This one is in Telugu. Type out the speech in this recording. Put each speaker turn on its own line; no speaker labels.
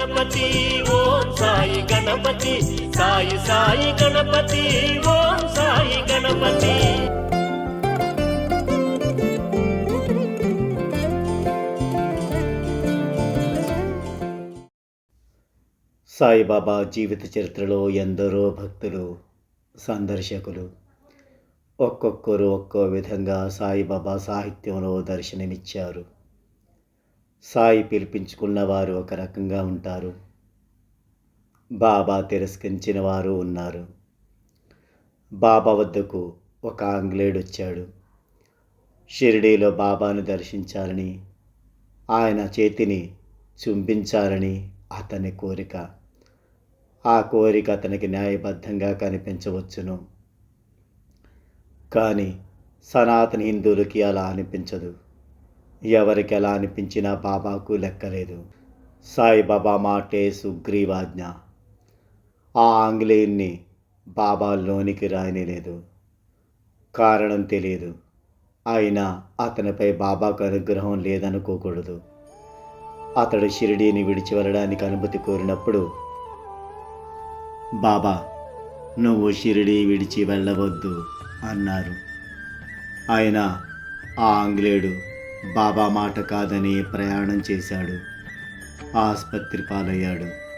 గణపతి ఓం సాయి గణపతి సాయి సాయి గణపతి ఓం సాయి గణపతి.
సాయిబాబా జీవిత చరిత్రలో ఎందరో భక్తులు సందర్శకులు ఒక్కొక్కరు ఒక్కో విధంగా సాయిబాబా సాహిత్యంలో దర్శనమిచ్చారు. సాయి పిలిపించుకున్న వారు ఒక రకంగా ఉంటారు. బాబా తిరస్కరించిన వారు ఉన్నారు. బాబా వద్దకు ఒక ఆంగ్లేయుడు వచ్చాడు. షిరిడీలో బాబాను దర్శించాలని ఆయన చేతిని చుంబించాలని అతని కోరిక. ఆ కోరిక అతనికి న్యాయబద్ధంగా కనిపించవచ్చును. కానీ సనాతన హిందువులకి అలా అనిపించదు. ఎవరికి ఎలా అనిపించినా బాబాకు లెక్కలేదు. సాయిబాబా మాటే సుగ్రీవాజ్ఞ. ఆ ఆంగ్లేయుణ్ణి బాబా లోనికి రాయనిలేదు. కారణం తెలియదు. అయినా అతనిపై బాబాకు అనుగ్రహం లేదనుకోకూడదు. అతడు షిరిడీని విడిచి వెళ్ళడానికి అనుమతి కోరినప్పుడు బాబా నువ్వు షిరిడీ విడిచి వెళ్ళవద్దు అన్నారు. ఆయన ఆ ఆంగ్లేయుడు బాబా మాట కాదని ప్రయాణం చేశాడు. ఆసుపత్రి పాలయ్యాడు.